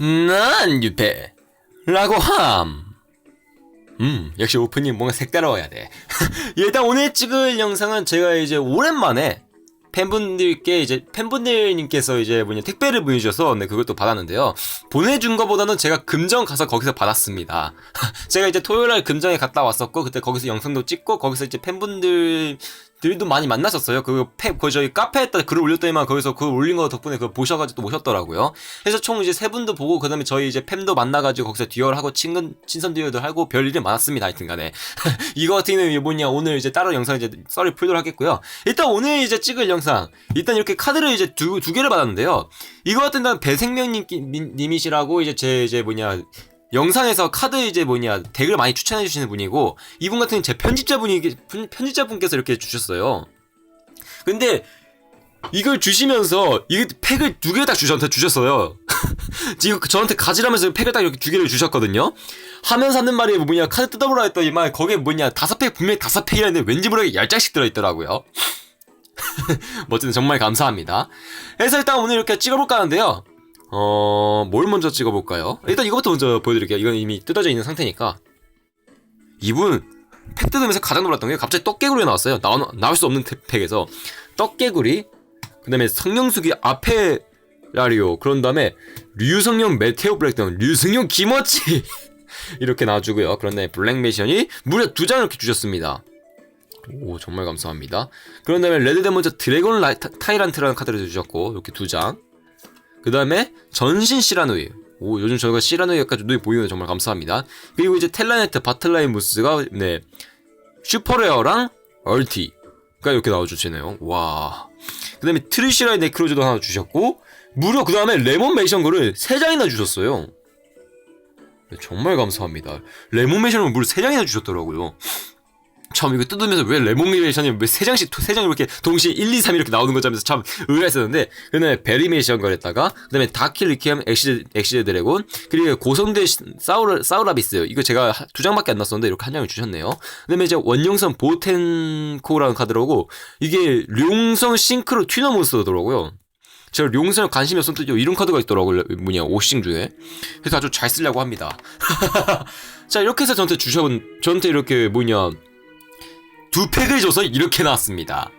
난 유패 라고 함. 음, 역시 오프닝 뭔가 색다르어야 돼. 일단 오늘 찍을 영상은 제가 이제 오랜만에 팬분들께 이제 팬분들님께서 이제 뭐냐 택배를 보내주셔서 네 그걸 또 받았는데요. 보내준 거보다는 제가 금정 가서 거기서 받았습니다. 제가 이제 토요일 날 금정에 갔다 왔었고 그때 거기서 영상도 찍고 거기서 이제 팬분들 들도 많이 만났었어요. 그 팩, 그 저희 카페에다 글을 올렸더니만 거기서 그걸 올린 거 덕분에 그걸 보셔가지고 또 오셨더라고요. 그래서 총 이제 세 분도 보고 그 다음에 저희 이제 팬도 만나가지고 거기서 듀얼하고 친근 친선 듀얼도 하고 별일이 많았습니다. 하여튼 간에 이거 같은 경우는 뭐냐 오늘 이제 따로 영상 이제 썰을 풀도록 하겠고요. 일단 오늘 이제 찍을 영상 일단 이렇게 카드를 이제 두 두 개를 받았는데요. 이거 같은 경우는 배생명님 님이시라고 이제 제 이제 뭐냐 영상에서 카드 이제 뭐냐 덱을 많이 추천해 주시는 분이고 이분 같은 제 편집자분이 편집자분께서 이렇게 주셨어요. 근데 이걸 주시면서 이 팩을 두 개를 딱 저한테 주셨어요. 지금 저한테 가지라면서 팩을 딱 이렇게 두 개를 주셨거든요. 하면서 하는 말이 뭐냐 카드 뜯어보라 했더니 만 거기에 뭐냐 다섯 팩 분명히 다섯 팩이라는데 왠지 모르게 열 장씩 들어있더라고요. 뭐 어쨌든 정말 감사합니다. 그래서 일단 오늘 이렇게 찍어볼까 하는데요. 어, 뭘 먼저 찍어볼까요? 일단 이거부터 먼저 보여드릴게요. 이건 이미 뜯어져 있는 상태니까. 이분, 팩 뜯으면서 가장 놀랐던 게 갑자기 떡개구리 나왔어요. 나오, 나올 수 없는 팩에서. 떡개구리, 그 다음에 성령수기 앞에 라리오, 그런 다음에 류성룡 메테오 블랙다운, 류성룡 김어치! 이렇게 나와주고요. 그런 다음에 블랙메션이 무려 두 장 이렇게 주셨습니다. 오, 정말 감사합니다. 그런 다음에 레드데몬저 드래곤 라이, 타이란트라는 카드를 주셨고, 이렇게 두 장. 그 다음에 전신 시라노이. 오 요즘 저희가 시라노이까지 눈에 보이는 정말 감사합니다. 그리고 이제 텔라네트 바틀라인 무스가 네 슈퍼레어랑 얼티가 이렇게 나와주시네요. 와. 그 다음에 트리시라의 네크로즈도 하나 주셨고 무려 그 다음에 레몬 메이션거를 3장이나 주셨어요. 네, 정말 감사합니다. 레몬 메이션을 무려 3장이나 주셨더라고요. 처음 이거 뜯으면서 왜 레몬메이션이 왜 세 장씩 세 장이 이렇게 동시에 1, 2, 3 이렇게 나오는 거지 하면서 참 의아했었는데 그다음에 베리메이션 거랬다가 그다음에 다킬리키엄 엑시드 엑시드 드래곤 그리고 고성대 사우라 사우라비스 이거 제가 두 장밖에 안 났었는데 이렇게 한 장을 주셨네요. 그다음에 이제 원용선 보텐코라는 카드라고 이게 룡성 싱크로 튜너 몬스터더라고요. 제가 룡선에 관심이 없었는데 이런 카드가 있더라고요. 뭐냐 오싱 중에. 그래서 아주 잘 쓰려고 합니다. 자 이렇게 해서 저한테 주셔본 저한테 이렇게 뭐냐 두 팩을 줘서 이렇게 나왔습니다.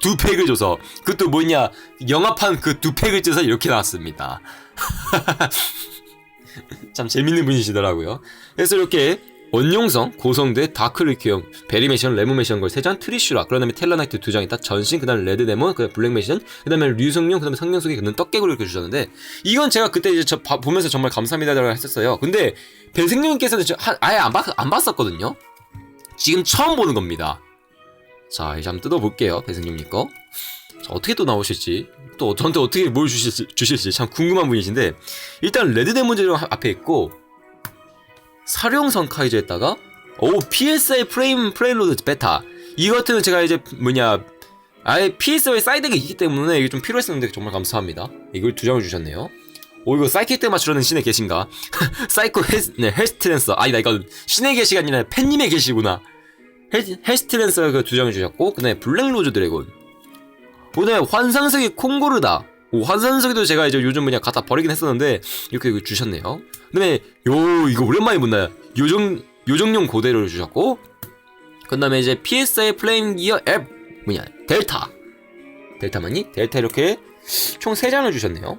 두 팩을 줘서 그것도 뭐냐 영합한 그두 팩을 줘서 이렇게 나왔습니다. 참 재밌는 분이시더라고요. 그래서 이렇게 원용성, 고성대, 다크리키엄, 베리메션, 레모메션 걸 3장, 트리슈라, 그 다음에 텔라나이트 2장 있다, 전신, 그 다음에 레드데몬, 그 다음에 블랙메션, 그 다음에 류성룡, 그 다음에 성령속에 그는 떡개구리 이렇게 주셨는데, 이건 제가 그때 이제 저 바, 보면서 정말 감사합니다라고 했었어요. 근데, 배생룡님께서는 아예 안, 봤, 안 봤었거든요? 지금 처음 보는 겁니다. 자, 이제 한번 뜯어볼게요. 배승님님 거. 자, 어떻게 또 나오실지, 또 저한테 어떻게 뭘 주실지, 주실지 참 궁금한 분이신데, 일단 레드데몬즈랑 앞에 있고, 사령선 카이저에다가, 오, PSI 프레임, 프레임로드 베타. 이것들은 제가 이제, 뭐냐, 아예 PSI 사이드가 있기 때문에 이게 좀 필요했었는데 정말 감사합니다. 이걸 두 장을 주셨네요. 오 이거 사이킥 때 맞추려는 신의 계신가? 사이코 헬스, 네, 헬스트랜서. 아니다 이건 신의 계시가 아니라 팬님의 계시구나. 헬, 헬스트랜서 그두 장을 주셨고 그 다음에 블랙로즈 드래곤. 그 다음에 환상석의 콩고르다. 오, 환상석에도 제가 이제 요즘 그냥 갖다 버리긴 했었는데 이렇게 주셨네요. 그 다음에 요 이거 오랜만에 본다. 요정 요정용 고대를 주셨고 그 다음에 이제 PSI 플레임 기어 앱 뭐냐 델타. 델타 맞니? 델타 이렇게 총 3장을 주셨네요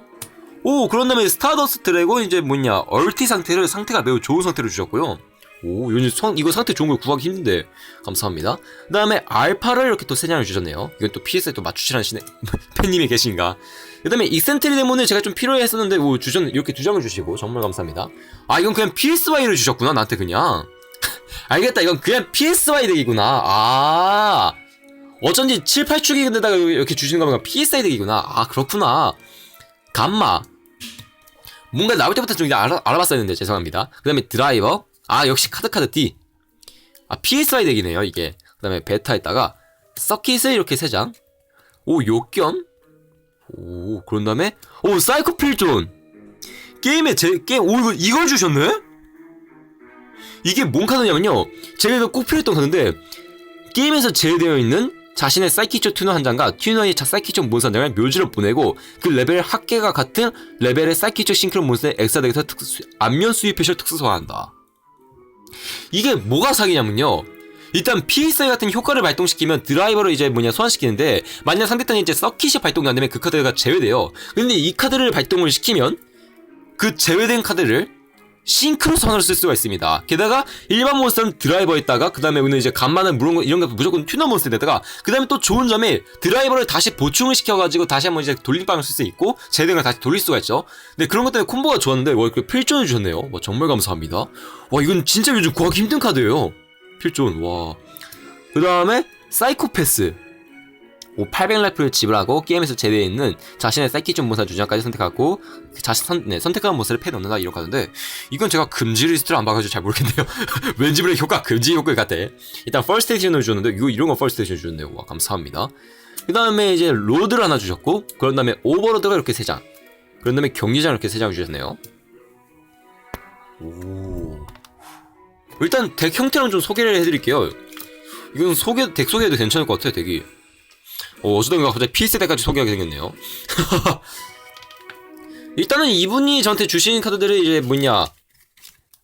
오 그런 다음에 스타더스 드래곤 이제 뭐냐 얼티 상태를 상태가 매우 좋은 상태로 주셨고요. 오 요즘 성, 이거 상태 좋은 걸 구하기 힘든데. 감사합니다. 그 다음에 알파를 이렇게 또 3장을 주셨네요. 이건 또 PS에 또 맞추시라는 신의 팬님이 계신가. 그 다음에 익센트리 데몬을 제가 좀 필요해 했었는데 오 주셨 이렇게 두 장을 주시고 정말 감사합니다. 아 이건 그냥 PSY를 주셨구나 나한테 그냥. 알겠다 이건 그냥 PSY 덱이구나. 아 어쩐지 7, 8축인데다가 이렇게 주시는 거면 PSI 덱이구나. 아 그렇구나. 감마 뭔가 나올 때부터 좀 알아, 알아봤어야 했는데 죄송합니다. 그 다음에 드라이버. 아 역시 카드 카드 D. 아 PSI 덱이네요 이게. 그 다음에 베타에다가 서킷을 이렇게 3장. 오 요겸. 오 그런 다음에 오 사이코 필존. 게임에 제 게임 오 이거 이걸 주셨네? 이게 뭔 카드냐면요. 제가 이거 꼭 필요했던 카드인데 게임에서 제외되어 있는 자신의 사이키초 튜너 한 장과 튜너의 자 사이키초 몬스터 한 장을 묘지로 보내고 그 레벨 합계가 같은 레벨의 사이키초 싱크로 몬스터의 엑사덱에서 특수, 안면 수입 표시를 특수 소환한다. 이게 뭐가 사기냐면요. 일단 PSI 같은 효과를 발동시키면 드라이버를 이제 뭐냐 소환시키는데 만약 상대편이 이제 서킷이 발동이 안 되면 그 카드가 제외돼요. 근데 이 카드를 발동을 시키면 그 제외된 카드를 싱크로 소환을 쓸 수가 있습니다. 게다가 일반 몬스터는 드라이버에다가 그 다음에 오늘 이제 간만은 물론 이런 거 무조건 튜너 몬스터에다가 그 다음에 또 좋은 점이 드라이버를 다시 보충을 시켜가지고 다시 한번 이제 돌림방을 쓸 수 있고 제대로 다시 돌릴 수가 있죠. 근데 그런 것 때문에 콤보가 좋았는데 와 이렇게 필존을 주셨네요. 와 정말 감사합니다. 와 이건 진짜 요즘 구하기 힘든 카드예요. 필존 와. 그 다음에 사이코패스. 오, 800라이프를 지불하고 게임에서 제외해 있는 자신의 사이키존 모사 주장까지 선택하고 그 자신 선, 네, 선택한 모습을 패 넣는다 이런 카드인데 이건 제가 금지 리스트를 안 봐가지고 잘 모르겠네요. 왠지 모르게 효과 금지 효과 같아. 일단 퍼스트 스테이션을 주셨는데 이거 이런 거 퍼스트 스테이션 주셨네요. 와 감사합니다. 그 다음에 이제 로드를 하나 주셨고 그런 다음에 오버로드가 이렇게 3장. 그런 다음에 경기장 이렇게 3장을 주셨네요. 오. 일단 덱 형태랑 좀 소개를 해드릴게요. 이건 소개 덱 소개해도 괜찮을 것 같아요 덱이 어, 어쩌다가 갑자기 PS 덱까지 소개하게 생겼네요. 일단은 이분이 저한테 주신 카드들이 이제 뭐냐.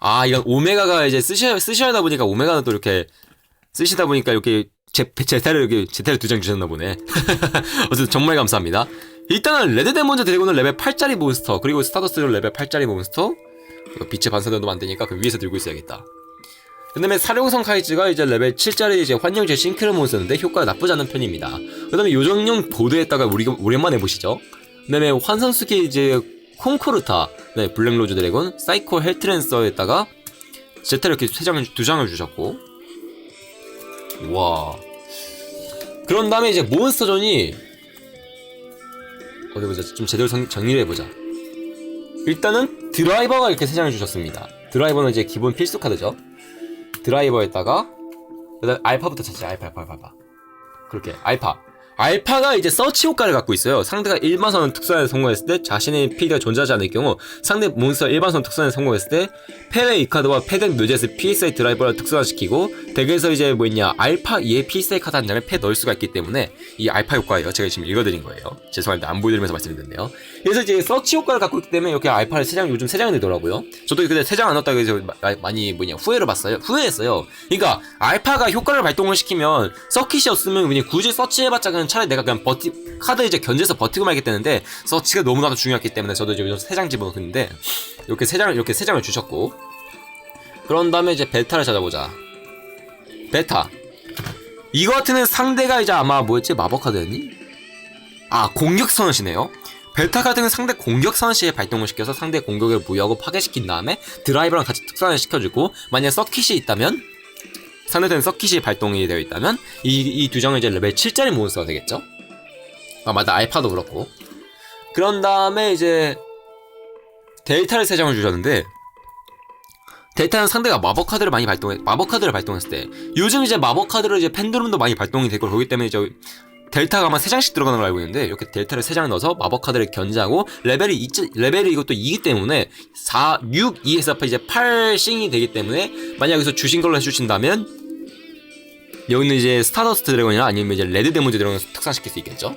아, 이건 오메가가 이제 쓰셔야 하다 보니까 오메가는 또 이렇게 쓰시다 보니까 이렇게 제, 제타를 이렇게 제타를 두 장 주셨나 보네. 어쨌든 정말 감사합니다. 일단은 레드데몬즈 드래곤은 레벨 8짜리 몬스터, 그리고 스타더스는 레벨 8짜리 몬스터. 빛의 반사도도 만드니까 그 위에서 들고 있어야겠다. 그 다음에 사령성 카이즈가 이제 레벨 7짜리 이제 환영제 싱크를 몬스터인데 효과가 나쁘지 않은 편입니다. 그 다음에 요정용 보드에다가 우리 오랜만에 해보시죠. 그 다음에 환상수기 이제 콩코르타, 네 블랙로즈 드래곤, 사이코 헬트랜서에다가 제타 이렇게 세 장을 두 장을 주셨고, 와. 그런 다음에 이제 몬스터전이 어디 보자 좀 제대로 정, 정리를 해보자. 일단은 드라이버가 이렇게 세 장을 주셨습니다. 드라이버는 이제 기본 필수 카드죠. 드라이버에다가 그다음 알파부터 찾자 알파 알파 알파. 그렇게 알파 알파가 이제 서치 효과를 갖고 있어요. 상대가 일반선 특수한에 성공했을 때 자신의 필드가 존재하지 않을 경우 상대 몬스터 일반선 특수한에 성공했을 때 패배 이 카드와 패덱 묘지에서 PSI 드라이버를 특수화시키고 덱에서 이제 뭐 있냐 알파 2의 PSI 카드 한 장을 패 넣을 수가 있기 때문에 이 알파 효과예요. 제가 지금 읽어드린 거예요. 죄송합니다. 안 보여드리면서 말씀드렸네요. 그래서 이제 서치 효과를 갖고 있기 때문에 이렇게 알파를 3장 요즘 3장이 되더라고요. 저도 그때 3장 안 넣었다고 해서 마- 많이 뭐냐 후회를 봤어요. 후회했어요. 그러니까 알파가 효과를 발동을 시키면 서킷이 없으면 그냥 굳이 서치해봤자 그냥 차라리 내가 그냥 버티 카드 이제 견제해서 버티고 말겠다는데 서치가 너무나도 중요했기 때문에 저도 이제 요즘 3장 집어넣었는데 이렇게 3장을 이렇게 3장을 주셨고. 그런 다음에 이제 베타를 찾아보자. 베타. 이거 같은 상대가 이제 아마 뭐였지? 마법 카드였니? 아 공격 선언시네요. 베타 카드는 상대 공격 선시에 발동을 시켜서 상대 공격을 무효하고 파괴시킨 다음에 드라이버랑 같이 특선을 시켜주고 만약 서킷이 있다면 상대편 서킷이 발동이 되어 있다면 이이두 장은 이제 레벨 7짜리 몬스터가 되겠죠? 아 맞다 알파도 그렇고 그런 다음에 이제 델타를 세 장을 주셨는데 델타는 상대가 마법 카드를 많이 발동해 마법 카드를 발동했을 때 요즘 이제 마법 카드로 이제 펜드룸도 많이 발동이 되고 그러기 때문에 이제 델타가 아마 3장씩 들어가는 걸 알고 있는데 이렇게 델타를 3장 넣어서 마법 카드를 견제하고 레벨이 2, 레벨이 이것도 2기 때문에 4, 6, 2에서 이제 8싱이 되기 때문에 만약 여기서 주신 걸로 해주신다면 여기는 이제 스타더스트 드래곤이나 아니면 이제 레드 데몬즈 드래곤을 특산시킬 수 있겠죠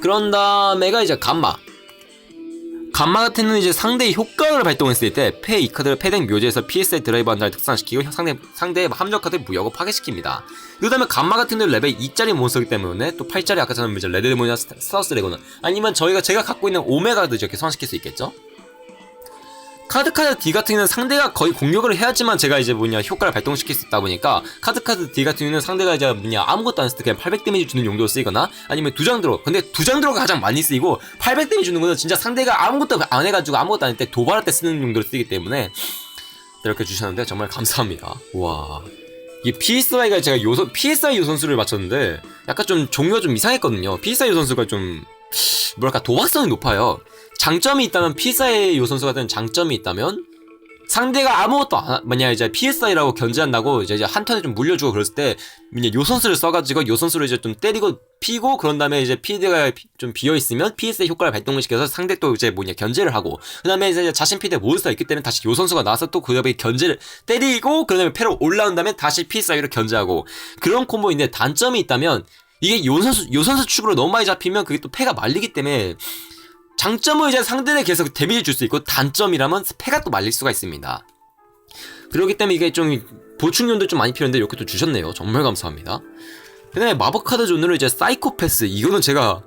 그런 다음에가 이제 감마 감마 같은 경우는 이제 상대의 효과를 발동했을 때 패 이 카드를 패덱 묘지에서 PSI 드라이버 한 장을 특산시키고 상대, 상대의 함정 카드를 무효하고 파괴시킵니다. 그 다음에 감마 같은 경우는 레벨 2짜리 몬스터이기 때문에 또 8짜리 아까처럼 이제 레드 데몬이나 스타- 스타우스 레고는 아니면 저희가 제가 갖고 있는 오메가도 이렇게 소환시킬 수 있겠죠? 카드 카드 D 같은 경우는 상대가 거의 공격을 해야지만 제가 이제 뭐냐 효과를 발동시킬 수 있다 보니까 카드 카드 D 같은 경우는 상대가 이제 뭐냐 아무것도 안 했을 때 그냥 800 데미지 주는 용도로 쓰이거나 아니면 두 장 들어 근데 두 장 들어가 가장 많이 쓰이고 800 데미지 주는 거는 진짜 상대가 아무것도 안 해가지고 아무것도 안할때 도발할 때 쓰는 용도로 쓰기 때문에 이렇게 주셨는데 정말 감사합니다. 와. 이게 PSI가 제가 요선 PSI 요선수를 맞췄는데 약간 좀 종류가 좀 이상했거든요. PSI 요선수가 좀 뭐랄까 도박성이 높아요 장점이 있다면 PSI 요선수 같은 장점이 있다면 상대가 아무것도 안, 하- 뭐냐, 이제 PSI라고 견제한다고 이제, 이제 한 턴에 좀 물려주고 그랬을 때, 뭐냐, 요선수를 써가지고 요 선수로 이제 좀 때리고 피고, 그런 다음에 이제 피드가 피- 좀 비어있으면 PSI 효과를 발동을 시켜서 상대 또 이제 뭐냐, 견제를 하고, 그 다음에 이제 자신 피드에 몬스터가 있기 때문에 다시 요 선수가 나와서 또 그 다음에 견제를 때리고, 그 다음에 패로 올라온 다음에 다시 PSI로 견제하고, 그런 콤보인데 단점이 있다면, 이게 요 선수, 요 선수 축으로 너무 많이 잡히면 그게 또 패가 말리기 때문에, 장점은 이제 상대를 계속 데미지 줄 수 있고 단점이라면 패가 또 말릴 수가 있습니다. 그렇기 때문에 이게 좀 보충용도 좀 많이 필요한데 이렇게 또 주셨네요. 정말 감사합니다. 그 다음에 마법 카드 존으로 이제 사이코패스 이거는 제가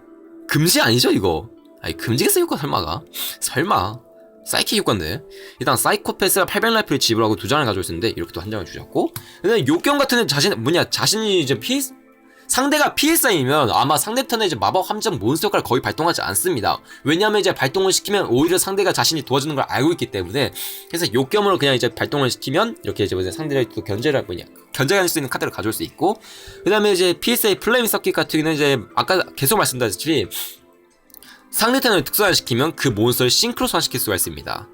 금지 아니죠 이거? 아니 금지겠어 효과 설마가? 설마 사이키 효과인데 일단 사이코패스가 800라이프를 지불하고 두 장을 가지고 있었는데 이렇게 또 한 장을 주셨고 그다음에 욕경 같은 애 자신 뭐냐 자신이 이제 피 상대가 PSI면 아마 상대 턴에 이제 마법 함정 몬스터 효과를 거의 발동하지 않습니다. 왜냐면 이제 발동을 시키면 오히려 상대가 자신이 도와주는 걸 알고 있기 때문에 그래서 욕겸으로 그냥 이제 발동을 시키면 이렇게 이제 상대를 또 견제를 뭐냐 견제할 수 있는 카드를 가져올 수 있고 그 다음에 이제 PSA 플레임 서킷 같은 경우는 이제 아까 계속 말씀드렸듯이 상대 턴을 특수화시키면 그 몬스터를 싱크로선시킬 수가 있습니다.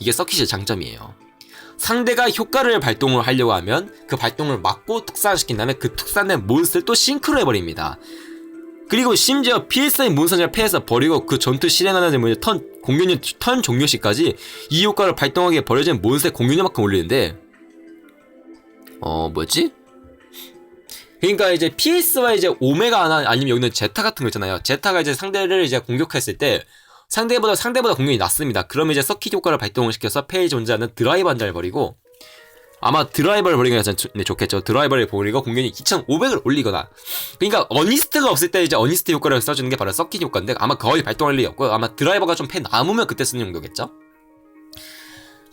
이게 서킷의 장점이에요. 상대가 효과를 발동을 하려고 하면 그 발동을 막고 특사시킨 다음에 그 특사된 몬스터를 또 싱크로 해버립니다. 그리고 심지어 PSI 몬스터를 패해서 버리고 그 전투 실행하는 뭐턴 공격력 턴 종료 시까지 이 효과를 발동하기에 버려진 몬스터의 공격력만큼 올리는데 어 뭐지? 그러니까 이제 PS와 이제 오메가 하나 아니면 여기는 제타 같은 거 있잖아요. 제타가 이제 상대를 이제 공격했을 때 상대보다 상대보다 공격이 낮습니다. 그러면 이제 서킷 효과를 발동을 시켜서 패에 존재하는 드라이버 한 장을 버리고 아마 드라이버를 버리는 게 네, 좋겠죠. 드라이버를 버리고 공격이 2,500을 올리거나 그러니까 어니스트가 없을 때 이제 어니스트 효과를 써주는 게 바로 서킷 효과인데 아마 거의 발동할 일이 없고 아마 드라이버가 좀 패 남으면 그때 쓰는 용도겠죠.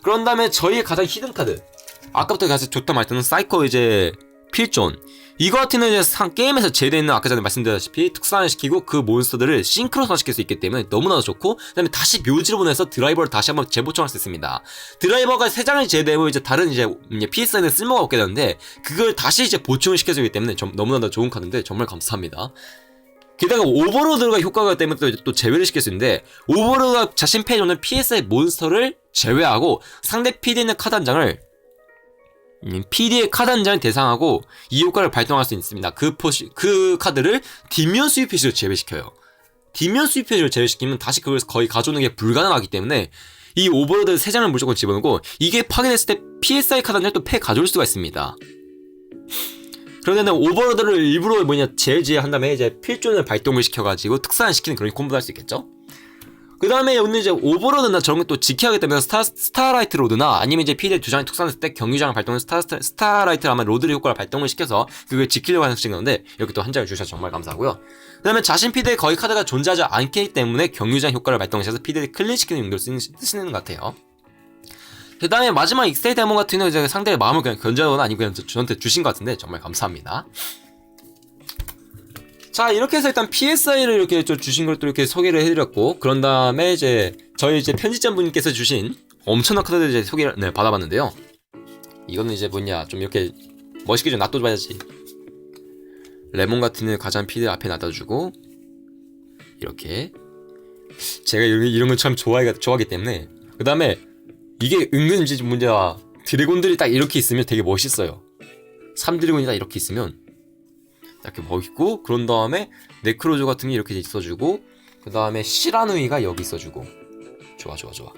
그런 다음에 저희의 가장 히든 카드 아까부터 가장 좋다 말했던 사이코 이제 필존 이거 같은 경우는 게임에서 제외되는 아까 전에 말씀드렸다시피 특산을 시키고 그 몬스터들을 싱크로선 시킬 수 있기 때문에 너무나도 좋고 그 다음에 다시 묘지로 보내서 드라이버를 다시 한번 재보충할 수 있습니다. 드라이버가 세 장을 제외되고 이제 다른 이제 PS는 쓸모가 없게 되는데 그걸 다시 이제 보충을 시켜주기 때문에 좀 너무나도 좋은 카드인데 정말 감사합니다. 게다가 오버로드가 효과가 때문에 또, 또 제외를 시킬 수 있는데 오버로드가 자신 패에 오는 PS의 몬스터를 제외하고 상대 PD에 있는 카드 한 장을 음, PD의 카드 한 장을 대상하고 이 효과를 발동할 수 있습니다. 그 포시, 그 카드를 뒷면 수입 표시로 제외시켜요. 뒷면 수입 표시로 제외시키면 다시 그걸 거의 가져오는 게 불가능하기 때문에 이 오버로드 세 장을 무조건 집어넣고 이게 파괴됐을 때 PSI 카드 한 장을 또패 가져올 수가 있습니다. 그러면 오버로드를 일부러 뭐냐 제외한 다음에 이제 필존을 발동을 시켜가지고 특산을 시키는 그런 콤보도 할 수 있겠죠? 그 다음에 오늘 이제 오버로드나 저런 것도 지켜야기 때문에 스타, 스타라이트 로드나 아니면 이제 피드 두 장이 특산했을 때 경유장을 발동해 스타, 스타, 스타라이트를 아마 로드의 효과를 발동을 시켜서 그걸 지키려고 하는 건데 이렇게 또한 장을 주셔서 정말 감사하고요. 그 다음에 자신 피드에 거의 카드가 존재하지 않기 때문에 경유장 효과를 발동해서 피드를 클린시키는 용도로 쓰는, 쓰시는 것 같아요. 그 다음에 마지막 익스테이 데몬 같은 경우는 상대의 마음을 그냥 견제하거나 아니면 그냥 저- 저한테 주신 것 같은데 정말 감사합니다. 자 이렇게 해서 일단 PSI를 이렇게 좀 주신 걸 또 이렇게 소개를 해드렸고 그런 다음에 이제 저희 이제 편집자 분께서 주신 엄청난 카드를 이제 소개를 네, 받아봤는데요. 이거는 이제 뭐냐 좀 이렇게 멋있게 좀 놔둬줘야지. 레몬 같은 애 가장 피드 앞에 놔둬주고 이렇게 제가 이런, 이런 걸 참 좋아해 좋아하기 때문에 그 다음에 이게 은근 이제 문제가 드래곤들이 딱 이렇게 있으면 되게 멋있어요. 3드래곤이 딱 이렇게 있으면 이렇게 멋있고 그런 다음에 네크로조 같은 게 이렇게 있어주고 그 다음에 시라누이가 여기 있어주고. 좋아 좋아 좋아.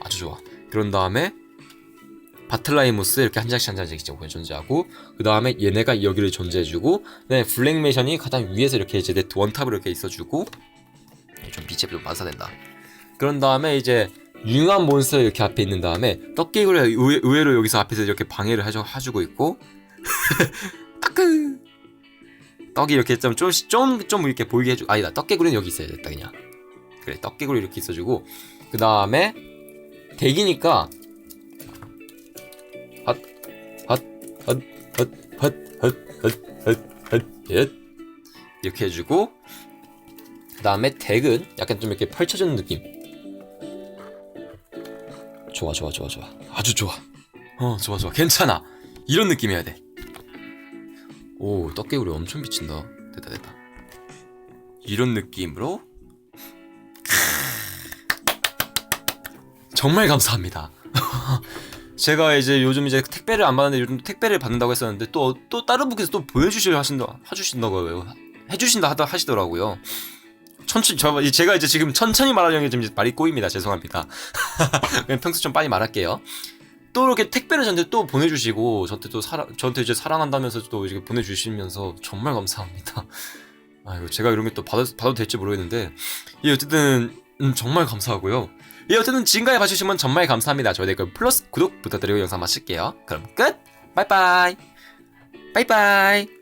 아주 좋아. 그런 다음에 바틀라이무스 이렇게 한 장씩 한 장씩 존재하고 그 다음에 얘네가 여기를 존재해주고 그다음에 블랙메이션이 가장 위에서 이렇게 이제 네 원탑으로 이렇게 있어주고 좀 빛에 좀 반사된다. 그런 다음에 이제 융한 몬스터 이렇게 앞에 있는 다음에 떡개구리가 의외, 의외로 여기서 앞에서 이렇게 방해를 해주고 있고 따끄 떡이 이렇게 좀 좀씩 좀, 좀 이렇게 보이게 해주 아니다. 떡개구리는 여기 있어야 됐다 그냥. 그래 떡개구리 이렇게 있어주고 그 다음에 대기니까 핫핫핫핫핫핫핫핫 이렇게 해주고 그 다음에 덱은 약간 좀 이렇게 펼쳐주는 느낌. 좋아 좋아 좋아 좋아. 아주 좋아. 어 좋아 좋아. 괜찮아. 이런 느낌이어야 돼 오, 떡개구리 엄청 비친다. 됐다, 됐다. 이런 느낌으로. 정말 감사합니다. 제가 이제 요즘 이제 택배를 안 받는데 요즘 택배를 받는다고 했었는데 또 또 다른 분께서 또 보내주실 하신다 해주신다고 해주신다 하다 하시더라고요. 천천히 저 제가 이제 지금 천천히 말하려는 게 좀 말이 꼬입니다. 죄송합니다. 평소 좀 빨리 말할게요. 또 이렇게 택배를 저한테 또 보내주시고 저한테 또 사랑 저한테 이제 사랑한다면서 또 이렇게 보내주시면서 정말 감사합니다. 아이고 제가 이런 게 또 받아 받아도 될지 모르겠는데 예 어쨌든 음, 정말 감사하고요. 예 어쨌든 지금까지 봐주신 분 정말 감사합니다. 저희 댓글 플러스 구독 부탁드리고 영상 마칠게요. 그럼 끝. 바이바이. 바이바이.